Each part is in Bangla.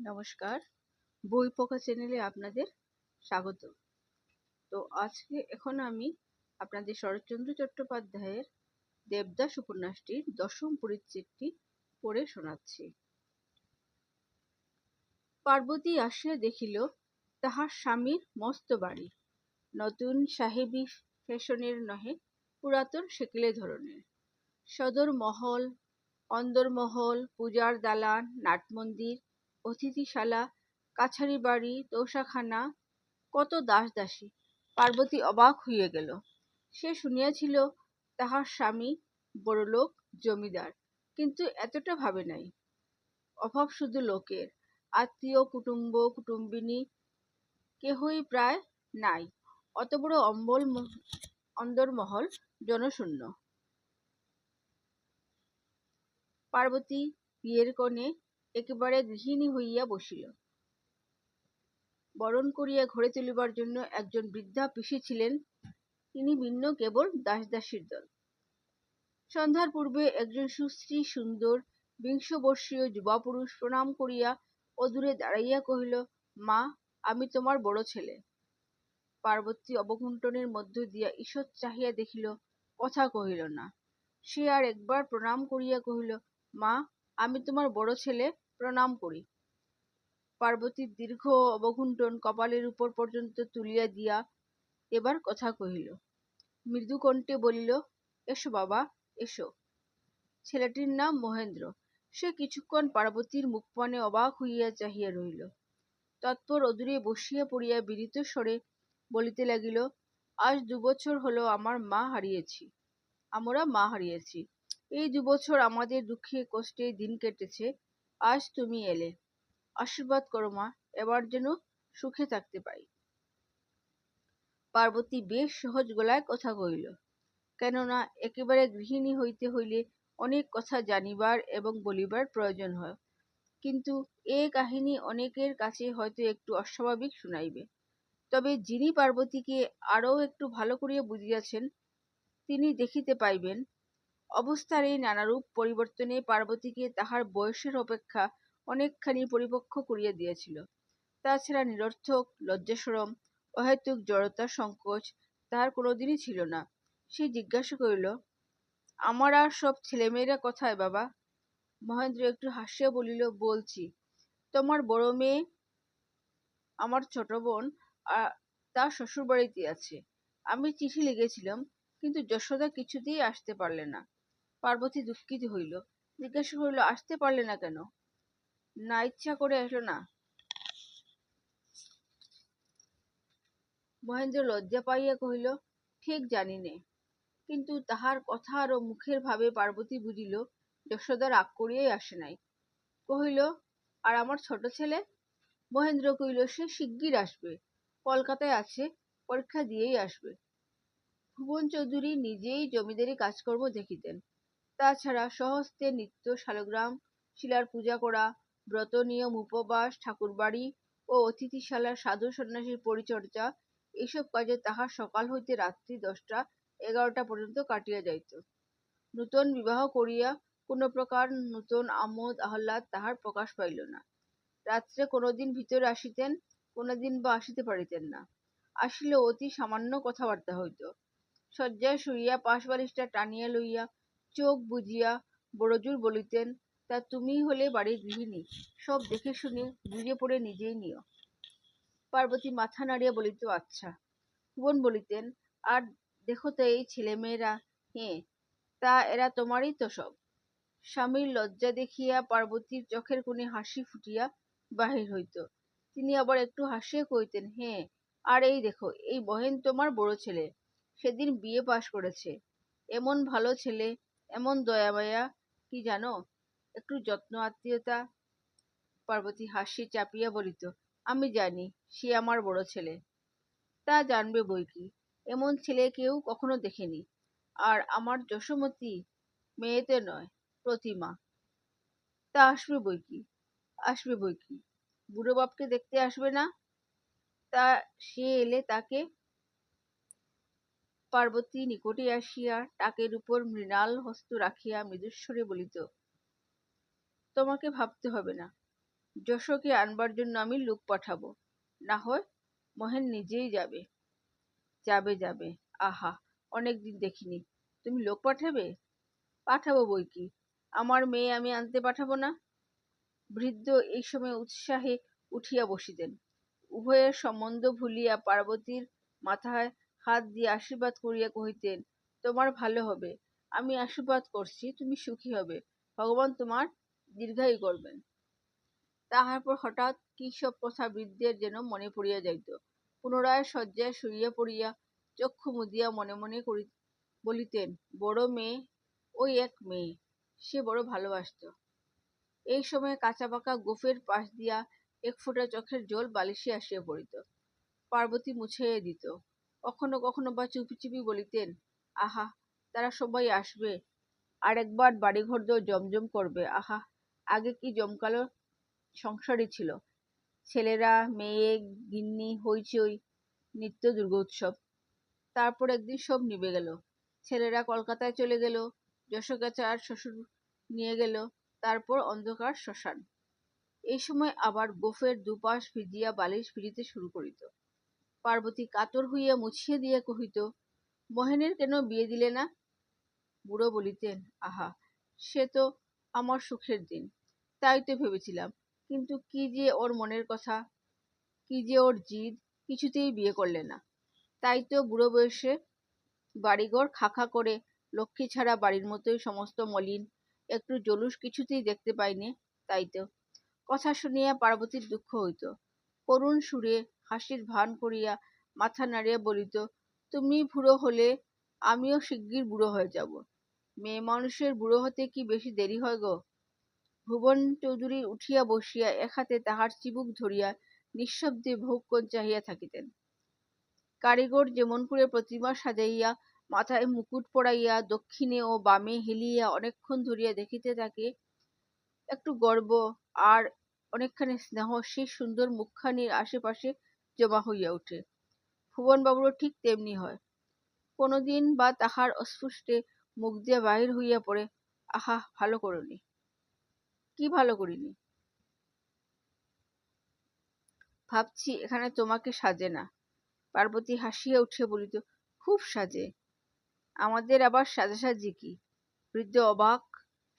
নমস্কার। বই পোকা চ্যানেলে আপনাদের স্বাগত। তো আজকে এখন আমি আপনাদের শরৎচন্দ্র চট্টোপাধ্যায়ের দেবদাস উপন্যাসটির দশম পরিচ্ছেদটি পড়ে শোনাচ্ছি। পার্বতী আসিয়া দেখিল, তাহার স্বামীর মস্ত বাড়ি। নতুন সাহেবী ফ্যাশনের নহে, পুরাতন সেকেলে ধরনের। সদর মহল অন্দরমহল, পূজার দালান, নাটমন্দির অতিথিশালা, কাছারি বাড়ি তৌসাখানা কত দাস দাসী পার্বতী অবাক হইয়া গেল। সে শুনিয়াছিল, তাহার স্বামী বড়লোক, জমিদার, কিন্তু এতটা ভাবে নাই। অভাব শুধু লোকের। আত্মীয়, কুটুম্ব, কুটুম্বিনী কেহই প্রায় নাই। অত বড় অম্বল অন্দরমহল জনশূন্য। পার্বতী বিয়ের কনে একেবারে গৃহিণী হইয়া বসিল। বরণ করিয়া ঘরে তুলিবার জন্য একজন বৃদ্ধা পিসি ছিলেন, তিনি ভিন্ন কেবল দাসদাসীর দল। সন্ধ্যার পূর্বে একজন সুশ্রী, সুন্দর, বিংশবর্ষীয় যুবাপুরুষ প্রণাম করিয়া অদূরে দাঁড়াইয়া কহিল, মা, আমি তোমার বড় ছেলে। পার্বতী অবগুণ্ঠনের মধ্য দিয়া ঈষৎ চাহিয়া দেখিল, কথা কহিল না। সে আর একবার প্রণাম করিয়া কহিল, মা আমি তোমার বড় ছেলে, প্রণাম করি। পার্বতীর দীর্ঘ অবগুণ্ঠন কপালের উপর পর্যন্ত তুলিয়া দিয়া এবার কথা কহিল, মৃদু কণ্ঠে বলিল, এসো বাবা, এসো। ছেলেটির নাম মহেন্দ্র সে কিছুক্ষণ পার্বতীর মুখপানে অবাক হইয়া চাহিয়া রহিল। তৎপর অদূরে বসিয়া পড়িয়া বিদিত স্বরে বলিতে লাগিল, আজ দুবছর হলো আমার মা হারিয়েছি। আমরা মা হারিয়েছি। এই দুবছর আমাদের দুঃখে কষ্টে দিন কেটেছে, আজ তুমি এলে। আশীর্বাদ করো মা, এবার যেন সুখে থাকতে পাই পার্বতী বেশ সহজ গলায় কথা কহিল কেননা একেবারে গৃহিণী হইতে হইলে অনেক কথা জানিবার এবং বলিবার প্রয়োজন হয়। কিন্তু এ কাহিনী অনেকের কাছে হয়তো একটু অস্বাভাবিক শুনাইবে। তবে যিনি পার্বতীকে আরও একটু ভালো করিয়া বুঝিয়াছেন, তিনি দেখিতে পাইবেন অবস্থার এই নানারূপ পরিবর্তনে পার্বতীকে তাহার বয়সের অপেক্ষা অনেকখানি পরিপক্ব করিয়া দিয়াছিল। তাছাড়া নিরর্থক লজ্জাসরম অহেতুক জড়তা সংকোচ তাহার কোনোদিনই ছিল না। সে জিজ্ঞাসা করিল, আমার আর সব ছেলেমেয়েরা কোথায় বাবা? মহেন্দ্র একটু হাসিয়া বলিল, বলছি, তোমার বড় মেয়ে, আমার ছোট বোন তার শ্বশুরবাড়িতে আছে। আমি চিঠি লিখেছিলাম, কিন্তু যশোদা কিছুতেই আসতে পারলে না। পার্বতী দুঃখিত হইল। জিজ্ঞাসা করিল, আসতে পারলে না কেন? না, ইচ্ছা করে আসলো না। মহেন্দ্র লজ্জা পাইয়া কহিল, ঠিক জানি নে, কিন্তু তাহার কথা আরও মুখের ভাবে পার্বতী বুঝিল, যশোদা রাগ করিয়াই আসে নাই। কহিল, আর আমার ছোট ছেলে? মহেন্দ্র কহিল, সে শিগগির আসবে, কলকাতায় আছে, পরীক্ষা দিয়েই আসবে। ভুবন চৌধুরী নিজেই জমিদারি কাজকর্ম দেখিতেন। তাছাড়া স্বহস্তে নিত্য শালগ্রাম, শিলার পূজা করা, ব্রত নিয়ম, উপবাস, ঠাকুরবাড়ি ও অতিথিশালার সাধু সন্ন্যাসীর পরিচর্যা এইসব কাজে তাহার সকাল হইতে রাত্রি দশটা এগারোটা পর্যন্ত কাটিয়া যাইত। নূতন বিবাহ করিয়া কোনো প্রকার নূতন আমোদ, আহ্লাদ তাহার প্রকাশ পাইল না। রাত্রে কোনোদিন ভিতরে আসিতেন, কোনোদিন বা আসিতে পারিতেন না। আসিলে অতি সামান্য কথাবার্তা হইত। শয্যায় শুইয়া পাশ বালিশটা টানিয়া লইয়া চোখ বুজিয়া বড়জোর বলিতেন, তা তুমি হলে বাড়ির গৃহিণী। সব দেখে শুনে বুঝে পড়ে নিজেই নিও। পার্বতী মাথা নাড়িয়া বলিত আচ্ছা। ভুবন বলিতেন, আর দেখো তো এই ছেলেমেয়েরা হ্যাঁ তা এরা তোমারই তো সব। স্বামীর লজ্জা দেখিয়া পার্বতীর চোখের কোণে হাসি ফুটিয়া বাহির হইত। তিনি আবার একটু হাসিয়া কইতেন হ্যাঁ আর এই দেখো, এই বহেন তোমার বড় ছেলে। সেদিন বিয়ে পাশ করেছে। এমন ভালো ছেলে এমন দয়া মায়া, কি জানো? একটু যত্ন, আত্মীয়তা, পার্বতী হাসি চাপিয়া বলিত, আমি জানি, সে আমার বড় ছেলে। তা জানবে বই কি? এমন ছেলে কেউ কখনো দেখেনি। আর আমার যশোমতী মেয়েতে নয়, প্রতিমা। তা আসবে বই কি? আসবে বই কি? বুড়ো বাপকে দেখতে আসবে না? তা সে এলে তাকে পার্বতী নিকটে আসিয়া টাকের উপর মৃণাল হস্ত রাখিয়া মৃদুস্বরে বলিত, তোমাকে ভাবতে হবে না। যশোকে আনবার জন্য আমি লোক পাঠাবো। না হয় মহেন নিজেই যাবে। যাবে যাবে। আহা অনেকদিন দেখিনি। তুমি লোক পাঠাবে? পাঠাবো বই কি? আমার মেয়ে আমি আনতে পাঠাবো না? বৃদ্ধ এই সময় উৎসাহে উঠিয়া বসিতেন। উভয়ের সম্বন্ধ ভুলিয়া পার্বতীর মাথায় হাত দিয়ে আশীর্বাদ করিয়া কহিতেন, তোমার ভালো হবে। আমি আশীর্বাদ করছি, তুমি সুখী হবে। ভগবান তোমার দীর্ঘায়ু করবেন। তাহার পর হঠাৎ কি সব কথা বৃদ্ধের যেন মনে পড়িয়া যাইত। পুনরায় শয্যায় শুইয়া পড়িয়া চক্ষু মুদিয়া মনে মনে করি, বলিতেন, বড় মেয়ে, ওই এক মেয়ে, সে বড় ভালোবাসত। এই সময় কাঁচা পাকা গোফের পাশ দিয়া এক ফোঁটা চোখের জল বালিশে আসিয়া পড়িত। পার্বতী মুছাইয়া দিত। কখনো কখনো বা চুপি চুপি বলিতেন, আহা, তারা সবাই আসবে। আর একবার বাড়িঘর দর জমজম করবে। আহা, আগে কি জমকালো সংসারই ছিল? ছেলেরা, মেয়ে, গিন্নি, হইচই, নিত্য দুর্গোৎসব। তারপর একদিন সব নিবে গেল। ছেলেরা কলকাতায় চলে গেল যশোগাছার শ্বশুর নিয়ে গেল, তারপর অন্ধকার শ্মশান। এই সময় আবার গোফের দুপাশ ভিজিয়া বালিশ ভিজিতে শুরু করিত। পার্বতী কাতর হইয়া মুছিয়ে দিয়া কহিত, মহেনের কেন বিয়ে দিলে না? বুড়ো বলিতেন, আহা, সে তো আমার সুখের দিন, তাই তো ভেবেছিলাম, কিন্তু কি যে ওর মনের কথা, কি যে ওর জিদ, কিছুতেই বিয়ে করলে না। তাই তো বুড়ো বয়সে বাড়িঘর খাখা করে লক্ষ্মী ছাড়া বাড়ির মতোই সমস্ত মলিন, একটু জলুস কিছুতেই দেখতে পাইনি, তাই তো। কথা শুনিয়া পার্বতীর দুঃখ হইত। করুণ সুরে হাসির ভান করিয়া মাথা নাড়িয়া বলিত, তুমি বুড়ো হলে আমিও শিগগির বুড়ো হয়ে যাব। মেয়ে মানুষের বুড়ো হতে কি বেশি দেরি হয় গো? ভুবন চৌধুরী উঠিয়া বসিয়া এক হাতে তাহার চিবুক ধরিয়া নিঃশব্দে ভোগক্ষণ চাহিয়া থাকিতেন। কারিগর যেমন করে প্রতিমা সাজাইয়া, মাথায় মুকুট পড়াইয়া দক্ষিণে ও বামে হেলিয়া অনেকক্ষণ ধরিয়া দেখিতে থাকে, একটু গর্ব আর অনেকখানি স্নেহ, সেই সুন্দর মুখখানির আশেপাশে জমা হইয়া ওঠে। ভুবনবাবুরও ঠিক তেমনি হয়। কোনোদিন বা তাহার অস্পষ্টে মুখ দিয়া বাহির হইয়া পড়ে, আহা, ভালো করনি। কি ভালো করিনি? ভাবছি এখানে তোমাকে সাজে না। পার্বতী হাসিয়া উঠিয়া বলিত, খুব সাজে। আমাদের আবার সাজাসাজি কি? বৃদ্ধ অবাক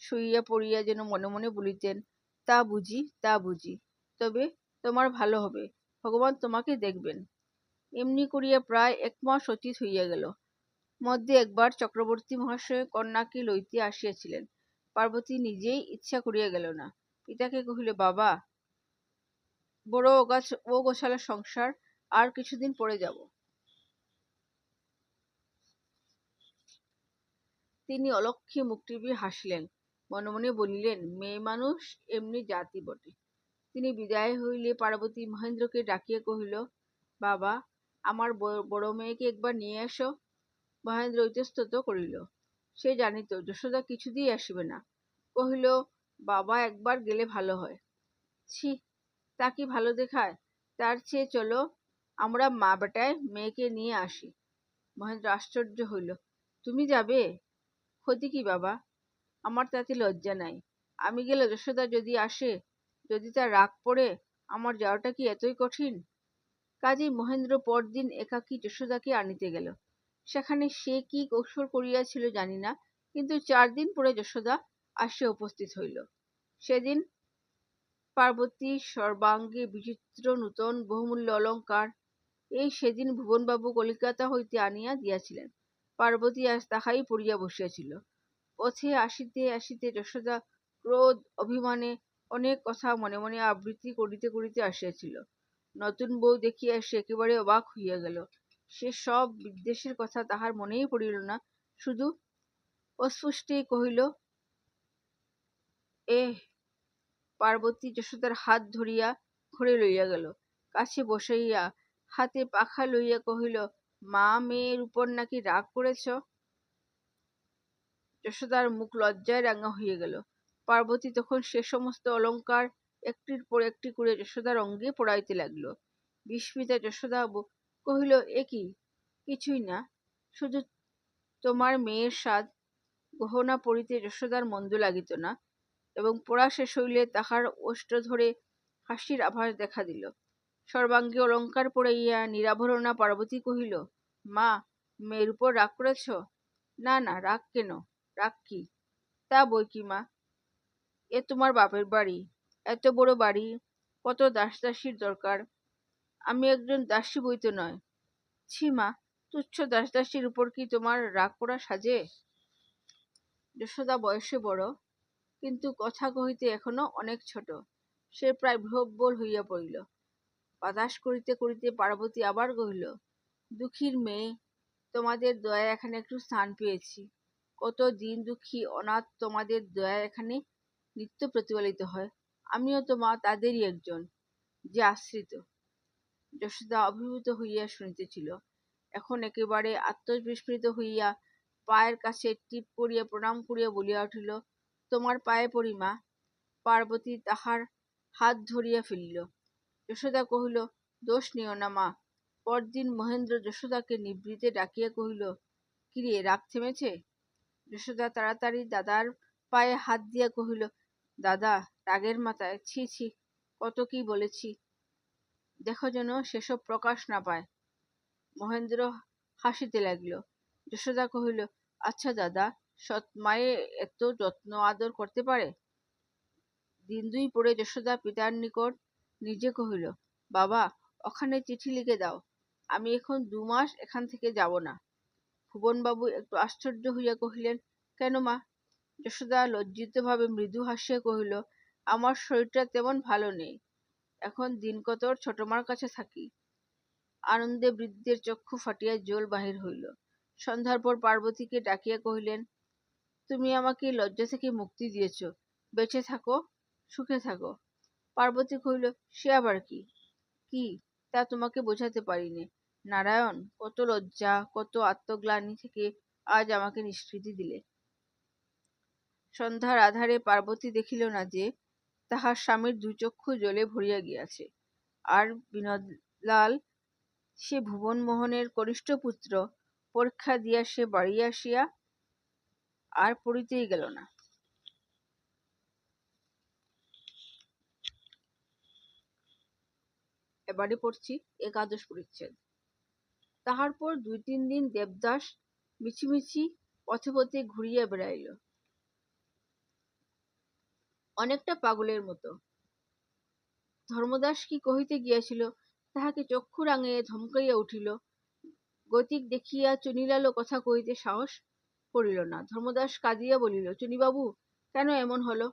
শুইয়া পড়িয়া যেন মনে মনে বলিতেন, তা বুঝি তা বুঝি, তবে তোমার ভালো হবে। ভগবান তোমাকে দেখবেন। এমনি করিয়া প্রায় এক মাস অতীত হইয়া গেল। মধ্যে একবার চক্রবর্তী মহাশয় কন্যাকে লইতে আসিয়াছিলেন। পার্বতী নিজেই ইচ্ছা করিয়া গেল না। পিতাকে কহিল, বাবা, বড় ও গোছালো সংসার, আর কিছুদিন পরে যাব। তিনি অলক্ষী টিপিয়া হাসিলেন। মনে মনে বলিলেন, মেয়ে মানুষ এমনি জাতি বটে। তিনি বিদায় হইলে পার্বতী মহেন্দ্রকে ডাকিয়া কহিল, বাবা, আমার বড় মেয়েকে একবার নিয়ে আসো মহেন্দ্র ইতস্তত করিল, সে জানিত, যশোদা কিছুতেই আসিবে না। কহিল, বাবা, একবার গেলে ভালো হয়। ছি, তা কি ভালো দেখায়? তার চেয়ে চলো, আমরা মা বেটায় মেয়েকে নিয়ে আসি। মহেন্দ্র আশ্চর্য হইল, তুমি যাবে? ক্ষতি কি বাবা? আমার তাতে লজ্জা নাই। আমি গেলে যশোদা যদি আসে যদি তার রাগ পড়ে, আমার যাওয়াটা কি এতই কঠিন? কাজেই মহেন্দ্র পরদিন একাকী যশোদাকে আনিতে গেল। সেখানে সে কি কৌশল করিয়াছিল জানি না, কিন্তু চার দিন পরে যশোদা আসিয়া উপস্থিত হইল। সেদিন পার্বতী সর্বাঙ্গে বিচিত্র নূতন বহুমূল্য অলঙ্কার, এই সেদিন ভুবনবাবু কলিকাতা হইতে আনিয়া দিয়াছিলেন। পার্বতী আজ তাহাই পড়িয়া বসিয়াছিল। পথে আসিতে আসিতে যশোদা ক্রোধ, অভিমানে অনেক কথা মনে মনে আবৃত্তি করিতে করিতে আসিয়াছিল। নতুন বউ দেখিয়া সে একেবারে অবাক হইয়া গেল। সে সব বিদ্বেষের কথা তাহার মনেই পড়িল না। শুধু অস্পষ্টেই কহিল এ পার্বতী যশোদার হাত ধরিয়া ঘরে লইয়া গেল। কাছে বসাইয়া হাতে পাখা লইয়া কহিল, মা মেয়ের উপর নাকি রাগ করেছ? যশোদার মুখ লজ্জায় রাঙা হইয়া গেল। পার্বতী তখন সে সমস্ত অলঙ্কার একটির পর একটি করে যশোদার অঙ্গে পড়াইতে লাগল। বিস্মিতা যশোদা কহিল, এ কি? কিছুই না। শুধু তোমার মেয়ের স্বাদ। গহনা পরিতে যশোদার মন্দ লাগিত না এবং পড়া শেষ হইলে তাহার ওষ্ঠ ধরে হাসির আভাস দেখা দিল। সর্বাঙ্গে অলঙ্কার পড়াইয়া নিরাভরণা পার্বতী কহিল, মা, মেয়ের উপর রাগ করেছ? না না, রাগ কেন? রাগ কি? তা বই কি, মা? এ তোমার বাপের বাড়ি। এত বড় বাড়ি, কত দাস দাসীর দরকার। আমি একজন দাসী বইতে নয়। ছি মা, তুচ্ছ দাস দাসীর উপর কি তোমার রাগ করা সাজে? যশোদা বয়সে বড়, কিন্তু কথা কহিতে এখনও অনেক ছোট। সে প্রায় বিহব্বল হইয়া পড়িল। বাতাস করিতে করিতে পার্বতী আবার কহিল, দুঃখীর মেয়ে, তোমাদের দয়া এখানে একটু স্থান পেয়েছি। কত দিন দুঃখী, অনাথ, তোমাদের দয়া এখানে নিত্য প্রতিপালিত হয়। আমিও তো মা তাদেরই একজন, যে আশ্রিত। যশোদা অভিভূত হইয়া শুনিতেছিল। এখন একেবারে আত্মবিস্মৃত হইয়া পায়ের কাছে টিপ করিয়া প্রণাম করিয়া বলিয়া উঠিল, তোমার পায়ে পড়ি মা। পার্বতী তাহার হাত ধরিয়া ফেলিল। যশোদা কহিল, দোষ নিও না মা। পরদিন মহেন্দ্র যশোদাকে নিবৃতে ডাকিয়া কহিল কিরে রাগ থেমেছে? যশোদা তাড়াতাড়ি দাদার পায়ে হাত দিয়া কহিল দাদা, রাগের মাথায়, ছি ছি, কত কি বলেছি। দেখো যেন সেসব প্রকাশ না পায়। মহেন্দ্র হাসিতে লাগিল। যশোদা কহিল আচ্ছা দাদা, সৎ মায়ে এত যত্ন আদর করতে পারে? দিন দুই পরে যশোদা পিতার নিকট নিজে কহিল, বাবা, ওখানে চিঠি লিখে দাও। আমি এখন দু মাস এখান থেকে যাব না। ভুবনবাবু একটু আশ্চর্য হইয়া কহিলেন, কেন মা? যশোদা লজ্জিতভাবে মৃদু হাসিয়া কহিল, আমার শরীরটা তেমন ভালো নেই। এখন দিন কতর ছোটমার কাছে থাকি আনন্দে বৃদ্ধের চক্ষু ফাটিয়া জল বাহির হইল। সন্ধ্যার পর পার্বতীকে ডাকিয়া কহিলেন, তুমি আমাকে লজ্জা থেকে মুক্তি দিয়েছ। বেঁচে থাকো, সুখে থাকো পার্বতী কহিল, সে আবার কি? কি? তা তোমাকে বোঝাতে পারিনি। নারায়ণ, কত লজ্জা, কত আত্মগ্লানি থেকে আজ আমাকে নিষ্কৃতি দিলে। সন্ধ্যার আধারে পার্বতী দেখিল না যে, তাহার স্বামীর দুচক্ষু জলে ভরিয়া গিয়াছে। আর বিনোদলাল, সে ভুবনমোহনের কনিষ্ঠ পুত্র, পরীক্ষা দিয়া সে বাড়ি আসিয়া আর পড়িতেই গেল না। এবারে পড়ছি একাদশ পরিচ্ছেদ। তাহার পর দুই তিন দিন দেবদাস মিছিমিছি পথে পথে ঘুরিয়া বেড়াইল। অনেকটা পাগলের মতো। ধর্মদাস কি কহিতে গিয়াছিল, তাহাকে চক্ষু রাঙিয়ে ধমকাইয়া উঠিল। গতিক দেখিয়া চুনিলালও কথা কহিতে সাহস করিল না। ধর্মদাস কাঁদিয়া বলিল, চুনিবাবু, কেন এমন হলো?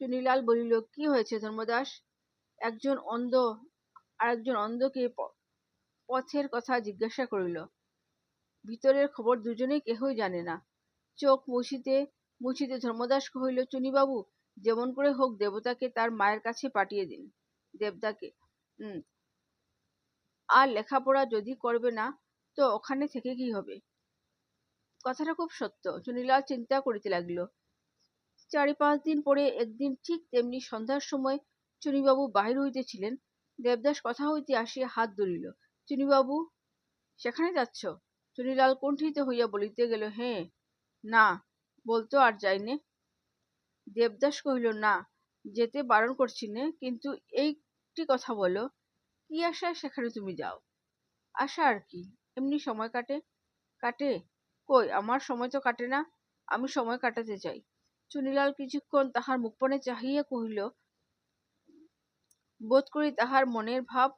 চুনিলাল বলিল, কি হয়েছে ধর্মদাস? একজন অন্ধ আর একজন অন্ধকে পথের কথা জিজ্ঞাসা করিল। ভিতরের খবর দুজনেই কেহই জানে না। চোখ মুছিতে মুছিতে ধর্মদাস কহিল, চুনিবাবু যেমন করে হোক দেবতাকে তার মায়ের কাছে পাঠিয়ে দিন। দেবতাকে আর লেখাপড়া যদি করবে না, তো ওখানে থেকে কি হবে? কথাটা খুব সত্য। চুনিলাল চিন্তা করিতে লাগল। চারি পাঁচ দিন পরে একদিন ঠিক তেমনি সন্ধ্যার সময় চুনিবাবু বাহির হইতেছিলেন। দেবদাস কথা হইতে আসিয়া হাত ধরিল। চুনিবাবু, সেখানে যাচ্ছ? চুনিলাল কুণ্ঠিত হইয়া বলিতে গেল হ্যাঁ না, বলতো আর যাইনে। দেবদাস কহিল, না, যেতে বারণ করছি নে, কিন্তু এইটি কথা বলো, কি আশায় সেখানে তুমি যাও? আশা আর কি, এমনি সময় কাটে? কাটে? কই, আমার সময় তো কাটে না, আমি সময় কাটাতে চাই। চুনিলাল কিছুক্ষণ তাহার মুখপণে চাহিয়া কহিল, বোধ করি তাহার মনের ভাব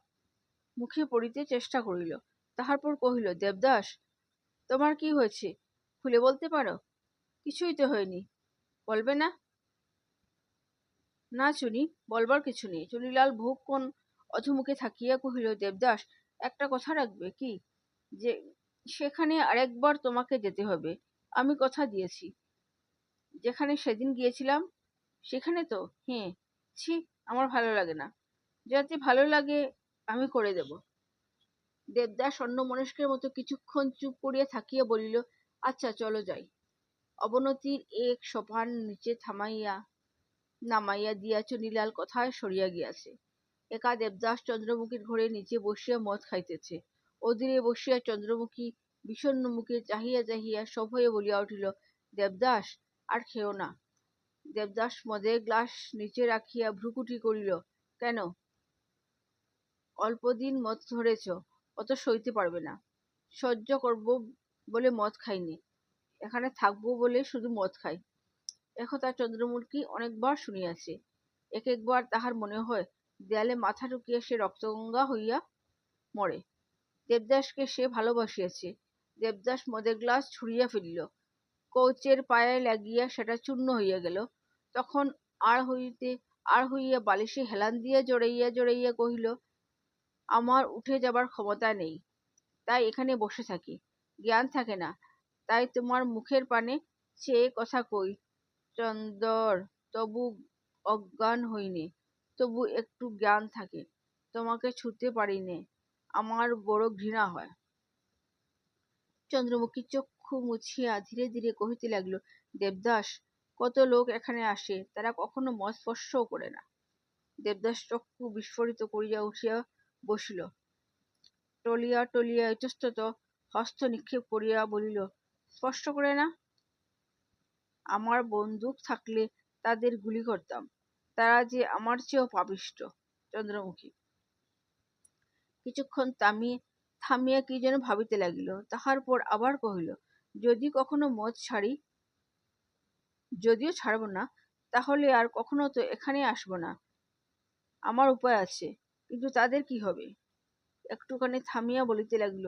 মুখে পড়িতে চেষ্টা করিল। তাহার পর কহিল, দেবদাস, তোমার কি হয়েছে? খুলে বলতে পারো? কিছুই তো হয়নি। বলবে না? না চুনি, বলবার কিছু নেই। চুনিলাল বহুক্ষণ অধমুখে থাকিয়া কহিল, দেবদাস, একটা কথা রাখবে কি? যে, সেখানে আরেকবার তোমাকে যেতে হবে। আমি কথা দিয়েছি। যেখানে সেদিন গিয়েছিলাম, সেখানে তো? হ্যাঁ। ছি, আমার ভালো লাগে না। যাতে ভালো লাগে, আমি করে দেব দেবদাস অন্য মনস্কের মতো কিছুক্ষণ চুপ করিয়া থাকিয়া বলিল আচ্ছা চলো যাই অবনতির এক সোপান নিচে থামাইয়া নামাইয়া দিয়া চুনিলাল কথায় সরিয়া গিয়াছে। একা দেবদাস চন্দ্রমুখীর ঘরে নিচে বসিয়া মদ খাইতেছে। অধীরে বসিয়া চন্দ্রমুখী বিষণ্ন মুখে চাহিয়া চাহিয়া সভয়ে বলিয়া উঠিল, দেবদাস, আর খেও না। দেবদাস মদের গ্লাস নিচে রাখিয়া ভ্রুকুটি করিল, কেন? অল্পদিন মদ ধরেছ, অত সইতে পারবে না। সহ্য করব বলে মদ খাইনি। এখানে থাকব বলে শুধু মদ খাই। একথা চন্দ্রমুখী অনেকবার শুনিয়াছে। এক একবার তাহার মনে হয়, দেয়ালে মাথা ঢুকিয়া সে রক্তগঙ্গা হইয়া মরে। দেবদাসকে সে ভালোবাসিয়াছে। দেবদাস মদের গ্লাস ছুঁড়িয়া ফেলিল। কৌচের পায়ে লাগিয়া সেটা চূর্ণ হইয়া গেল। তখন আর হইতে, আর হইয়া বালিশে হেলান দিয়া জড়াইয়া জড়াইয়া কহিল, আমার উঠে যাবার ক্ষমতা নেই। তাই এখানে বসে থাকি। জ্ঞান থাকে না। তাই তোমার মুখের পানে চেয়ে কথা কই। চন্দর তবু অজ্ঞান হইনি, তবু একটু জ্ঞান থাকে। তোমাকে ছুতে পারিনে, আমার বড় ঘৃণা হয়। চন্দ্রমুখী চক্ষু মুছিয়া ধীরে ধীরে কহিতে লাগল, দেবদাস, কত লোক এখানে আসে, তারা কখনো মদ স্পর্শও করে না। দেবদাস চক্ষু বিস্ফোরিত করিয়া উঠিয়া বসিল। টলিয়া টলিয়া ইতস্তত হস্ত নিক্ষেপ করিয়া বলিল স্পষ্ট করে না? আমার বন্দুক থাকলে তাদের গুলি করতাম। তারা যে আমার চেয়েও পাপিষ্ট, চন্দ্রমুখী। কিছুক্ষণ তামিয়ে থামিয়া কি যেন ভাবিতে লাগিল, তাহার পর আবার কহিল, যদি কখনো মদ ছাড়ি, যদিও ছাড়ব না, তাহলে আর কখনো তো এখানে আসব না। আমার উপায় আছে, কিন্তু তাদের কি হবে? একটুখানি থামিয়া বলিতে লাগিল,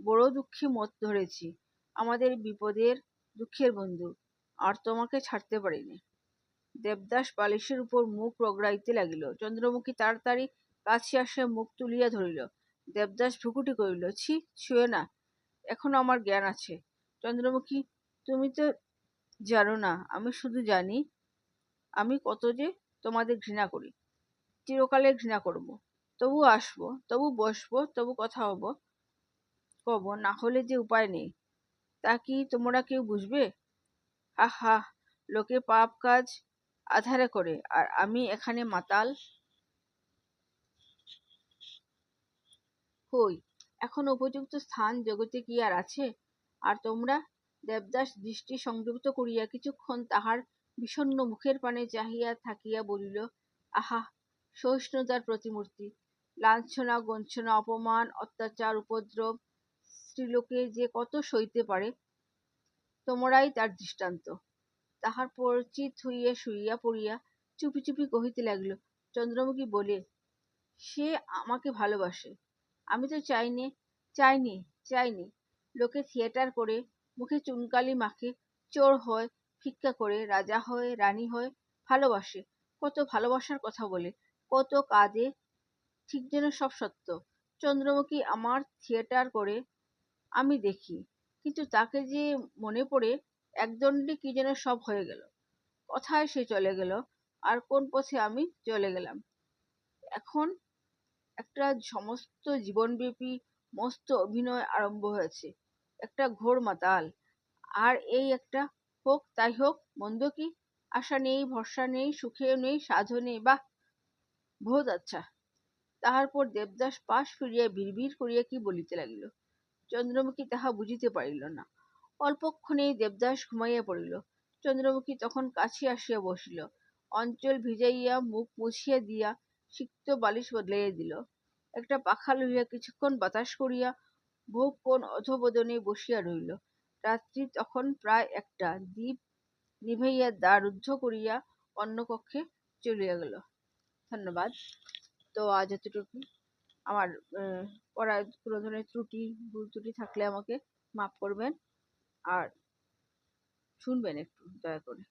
বড় দুঃখে মত ধরেছি, আমাদের বিপদের দুঃখের বন্ধু। আর তোমাকে ছাড়তে পারিনি। দেবদাস বালিশের উপর মুখ রগড়াইতে লাগিল। চন্দ্রমুখী তাড়াতাড়ি কাছে আসে মুখ তুলিয়া ধরিল। দেবদাস ভুকুটি করিল ছি, ছুঁয়ে না, এখনও আমার জ্ঞান আছে। চন্দ্রমুখী, তুমি তো জানো না, আমি শুধু জানি, আমি কত যে তোমাদের ঘৃণা করি। চিরকালে ঘৃণা করব। তবু আসব, তবু বসবো, তবু কথা হব, কব, না হলে যে উপায় নেই, তা কি তোমরা কেউ বুঝবে? হা হা লোকে পাপ কাজ আধারে করে, আর আমি এখানে মাতাল? হই এখন উপযুক্ত স্থান জগতে কি আর আছে? আর তোমরা? দেবদাস দৃষ্টি সংযুক্ত করিয়া কিছুক্ষণ তাহার বিষণ্ন মুখের পানে চাহিয়া থাকিয়া বলিল, আহা, সহিষ্ণুতার প্রতিমূর্তি। লাঞ্ছনা, গঞ্ছনা, অপমান, অত্যাচার, উপদ্রব, স্ত্রীলোকে যে কত সইতে পারে তোমরাই তার দৃষ্টান্ত। তাহার পর চিত হইয়া শুইয়া পড়িয়া চুপি চুপি কহিতে লাগিল, চন্দ্রমুখী বলে, সে আমাকে ভালোবাসে। আমি তো চাইনি চাইনি চাইনি। লোকে থিয়েটার করে, মুখে চুনকালি মাখে, চোর হয়, ভিক্ষা করে, রাজা হয়, রানী হয়, ভালোবাসে। কত ভালোবাসার কথা বলে, কত কাজে ঠিক যেন সব সত্য। চন্দ্রমুখী আমার থিয়েটার করে আমি দেখি। কিন্তু তাকে যে মনে পড়ে একদণ্ডে কি যেন সব হয়ে গেল। কথায় সে চলে গেল? আর কোন পথে আমি চলে গেলাম? এখন একটা সমস্ত জীবনব্যাপী মস্ত অভিনয় আরম্ভ হয়েছে। একটা ঘোর মাতাল। আর এই একটা হোক, তাই হোক, মন্দ কি? আশা নেই, ভরসা নেই, সুখেও নেই, সাধও নেই, বাহ! বহুত আচ্ছা। তাহার পর দেবদাস পাশ ফিরিয়া বিড়বিড় করিয়া কি বলিতে লাগিল? চন্দ্রমুখী তাহা বুঝিতে পারিল না। অল্পক্ষণেই দেবদাস ঘুমাইয়া পড়িল। চন্দ্রমুখী তখন কাছে আসিয়া বসিল। অঞ্চল ভিজাইয়া মুখ মুছিয়া দিয়া সিক্ত বালিশ বদলাইয়া দিল। একটা পাখা লইয়া কিছুক্ষণ বাতাস করিয়া বহুক্ষণ অধবদনে বসিয়া রহিল। রাত্রি তখন প্রায় একটা। দ্বীপ নিভাইয়া দ্বার রুদ্ধ করিয়া অন্য কক্ষে চলিয়া গেল। ধন্যবাদ। তো আজ এতটুকু আমার পড়ায় কোনো ধরনের ত্রুটি, ভুল ত্রুটি থাকলে আমাকে মাফ করবেন। আর শুনবেন একটু, দয়া করে।